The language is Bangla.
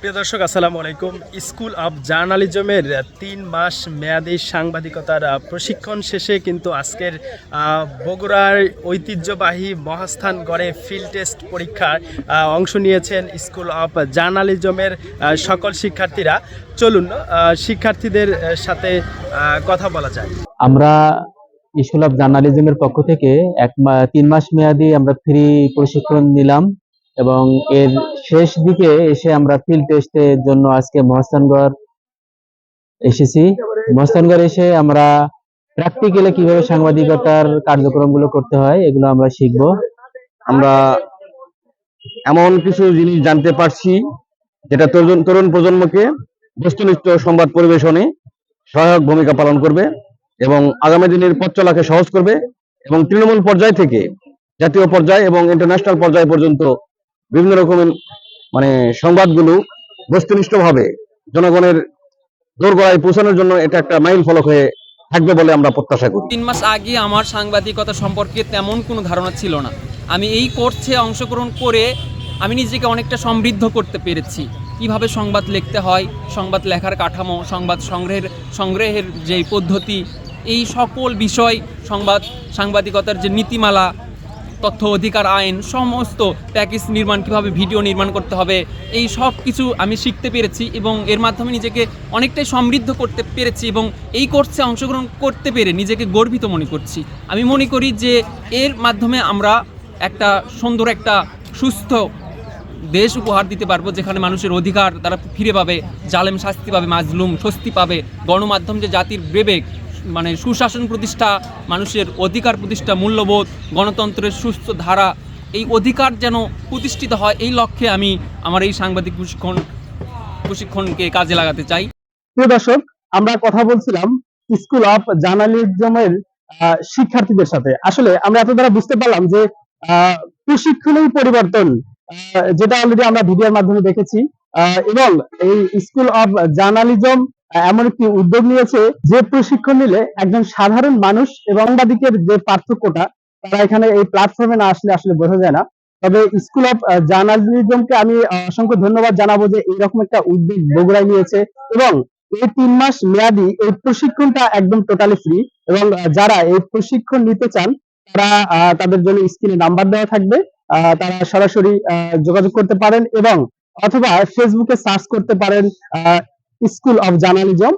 প্রিয় দর্শক আসসালামু আলাইকুম। স্কুল অফ জার্নালিজমের তিন মাস মেয়াদী সাংবাদিকতার প্রশিক্ষণ শেষে কিন্তু আজকের বগুড়ার ঐতিহ্যবাহী মহাস্থান গড়ে ফিল্ড টেস্ট পরীক্ষায় আহ, অংশ নিয়েছেন স্কুল অফ জার্নালিজমের সকল শিক্ষার্থীরা। চলুন শিক্ষার্থীদের সাথে কথা বলা যায়। আমরা স্কুল অফ জার্নালিজমের পক্ষ থেকে এক তিন মাস মেয়াদি আমরা ফ্রি প্রশিক্ষণ নিলাম এবং এর শেষ দিকে এসে আমরা ফিল্ড টেস্টের জন্য আজকে মহাস্থানগড় এসেছি। মহাস্থানগড় এসে আমরা প্র্যাকটিক্যালি কীভাবে সাংবাদিকতার কার্যক্রমগুলো করতে হয়, এগুলো আমরা শিখব। আমরা এমন কিছু জিনিস জানতে পারছি, যেটা তরুণ তরুণ প্রজন্মকে বস্তুনিষ্ঠ সংবাদ পরিবেশনে সহায়ক ভূমিকা পালন করবে এবং আগামী দিনের পথ চলাকে সহজ করবে এবং তৃণমূল পর্যায় থেকে জাতীয় পর্যায় এবং ইন্টারন্যাশনাল পর্যায় পর্যন্ত বিভিন্ন রকমের মানে সংবাদগুলো বস্তুনিষ্ঠভাবে জনগণের দোরগোড়ায় পৌঁছানোর জন্য এটা একটা মাইল ফলক হয়ে থাকবে বলে আমরা প্রত্যাশা করি। তিন মাস আগে আমার সাংবাদিকতা সম্পর্কে তেমন কোনো ধারণা ছিল না। আমি এই কোর্সে অংশগ্রহণ করে আমি নিজেকে অনেকটা সমৃদ্ধ করতে পেরেছি। কীভাবে সংবাদ লিখতে হয়, সংবাদ লেখার কাঠামো, সংবাদ সংগ্রহের সংগ্রহের যে পদ্ধতি, এই সকল বিষয়, সংবাদ, সাংবাদিকতার যে নীতিমালা তথ্য, অধিকার, আইন, সমস্ত প্যাকেজ নির্মাণ কীভাবে ভিডিও নির্মাণ করতে হবে, এই সব কিছু আমি শিখতে পেরেছি এবং এর মাধ্যমে নিজেকে অনেকটাই সমৃদ্ধ করতে পেরেছি এবং এই কোর্সে অংশগ্রহণ করতে পেরে নিজেকে গর্বিত মনে করছি। আমি মনে করি যে এর মাধ্যমে আমরা একটা সুন্দর, একটা সুস্থ দেশ উপহার দিতে পারব, যেখানে মানুষের অধিকার তারা ফিরে পাবে, জালেম শাস্তি পাবে, মাজলুম স্বস্তি পাবে, গণমাধ্যম যে জাতির বিবেক মানে সুশাসন প্রতিষ্ঠা মানুষের অধিকার প্রতিষ্ঠা মূল্যবোধ গণতন্ত্রের সুস্থ ধারা এই অধিকার যেন প্রতিষ্ঠিত হয় এই লক্ষ্যে আমি আমার এই সাংবাদিক প্রশিক্ষণ প্রশিক্ষণকে কাজে লাগাতে চাই। প্রিয় দর্শক আমরা কথা বলছিলাম স্কুল অফ জার্নালিজমের শিক্ষার্থীদের সাথে। আসলে আমরা এত দ্বারা বুঝতে পারলাম যে আহ, প্রশিক্ষণেই পরিবর্তন যেটা অলরেডি আমরা ভিডিওর মাধ্যমে দেখেছি। এবং এই স্কুল অফ জার্নালিজম এমন একটি উদ্যোগ নিয়েছে যে প্রশিক্ষণ নিলে একজন সাধারণ মানুষ এবং সাংবাদিকের যে পার্থক্যটা, তারা এখানে এই প্ল্যাটফর্মে না আসলে আসলে বোঝা যায় না। তবে স্কুল অফ জার্নালিজমকে আমি অসংখ্য ধন্যবাদ জানাব যে এরকম একটা উদ্যোগ বগুড়ায় নিয়েছে এবং এই তিন মাস মেয়াদি এই প্রশিক্ষণটা একদম টোটালি ফ্রি এবং যারা এই প্রশিক্ষণ নিতে চান, তারা তাদের জন্য স্ক্রিনে নাম্বার দেওয়া থাকবে। তারা সরাসরি যোগাযোগ করতে পারেন এবং অথবা ফেসবুকে সার্চ করতে পারেন স্কুল অফ জার্নালিজম